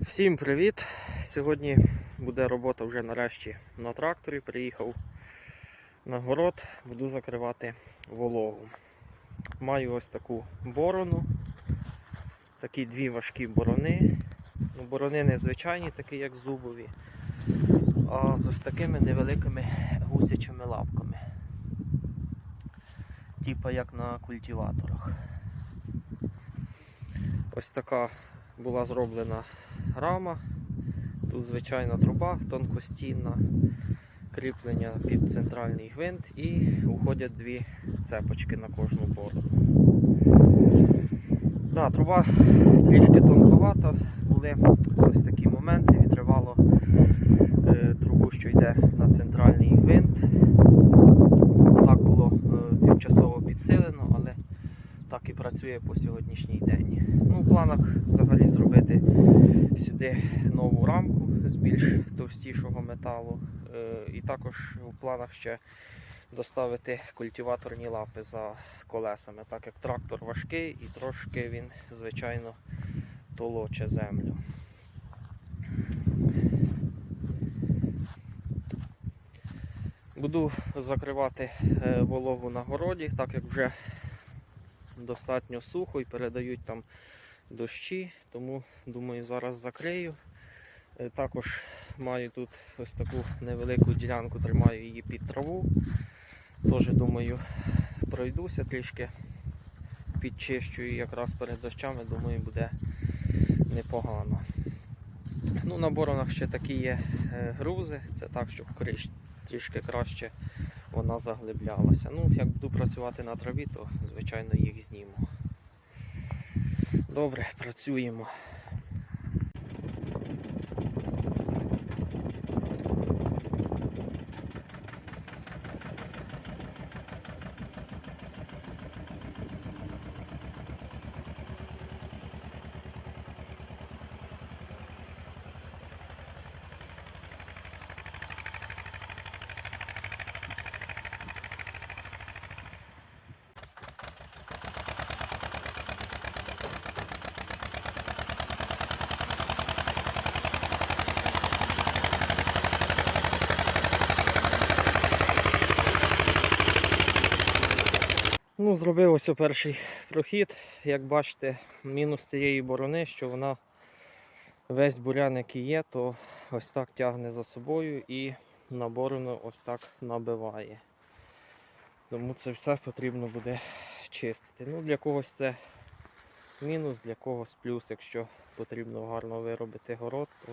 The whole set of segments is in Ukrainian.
Всім привіт! Сьогодні буде робота вже нарешті на тракторі. Приїхав на город, буду закривати вологу. Маю ось таку борону, такі дві важкі борони. Ну, борони не звичайні, такі як зубові, а з ось такими невеликими гусячими лапками. Типа як на культиваторах. Ось така була зроблена рама. Тут звичайна труба тонкостінна, кріплення під центральний гвинт і уходять дві цепочки на кожну борону. Да, труба трішки тонковата, були ось такі моменти, відривало е, трубу, що йде на центральний гвинт. Так було е, тимчасово підсилено, але так і працює по сьогоднішній день. Ну, в планах взагалі зробити сюди нову рамку з більш товстішого металу. Е, І також у планах ще доставити культиваторні лапи за колесами, так як трактор важкий і трошки він, звичайно, толоче землю. Буду закривати е, вологу на городі, так як вже достатньо сухо і передають там дощі, тому думаю зараз закрию. Е, Також маю тут ось таку невелику ділянку, тримаю її під траву. Теж думаю пройдуся трішки, підчищу її якраз перед дощами, думаю, буде непогано. Ну, На боронах ще такі є е, грузи, це так, щоб трішки краще вона заглиблялася. Ну, як буду працювати на траві, то звичайно їх зніму. Добре, працюємо. Ну, зробив ось перший прохід. Як бачите, мінус цієї борони, що вона весь бурян, який є, то ось так тягне за собою і на борону ось так набиває. Тому це все потрібно буде чистити. Ну, Для когось це мінус, для когось плюс, якщо потрібно гарно виробити город, то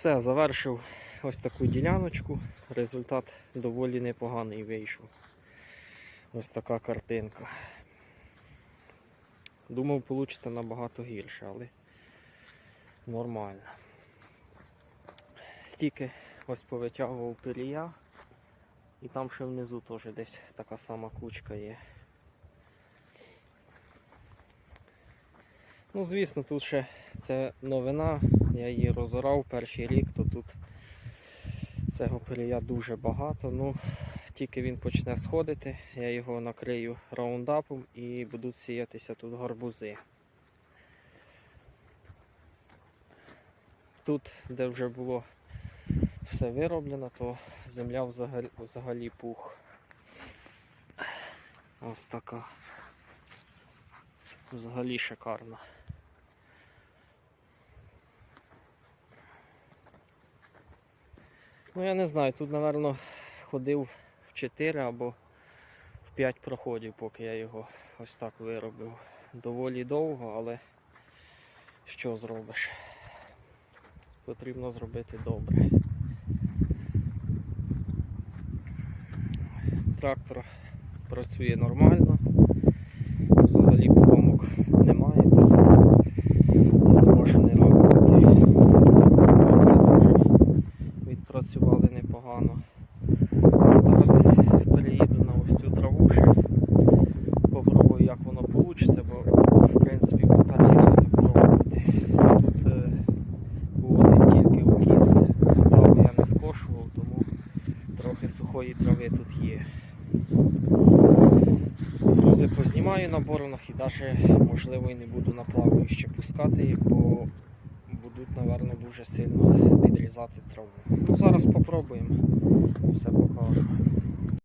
Все, завершив ось таку діляночку. Результат доволі непоганий вийшов. Ось така картинка. Думав, вийде набагато гірше, але нормально. Стільки ось повитягував пилія. І там ще внизу теж десь така сама кучка є. Ну, звісно, тут ще це новина. Я її розорав перший рік, то тут цього пилія дуже багато. Ну, тільки він почне сходити, я його накрию раундапом і будуть сіятися тут гарбузи. Тут, де вже було все вироблено, то земля взагалі, взагалі пух. Ось така. Взагалі шикарна. Ну я не знаю, тут, напевно, ходив в 4 або в 5 проходів, поки я його ось так виробив. Доволі довго, але що зробиш? Потрібно зробити добре. Трактор працює нормально. Взагалі поломок немає. Це не може не радувати. Відпрацювали непогано. Зараз переїду на ось цю траву ще. Попробую як воно вийде, бо в принципі по перший раз так пробувати. Тут е, був один тільки у кінці. Траву я не скошував, тому трохи сухої трави тут є. Друзі, познімаю на боронах і навіть можливо і не буду на плаваюче пускати бо будуть, напевно, дуже сильно відрізати траву. Ну зараз попробуємо, все покажу.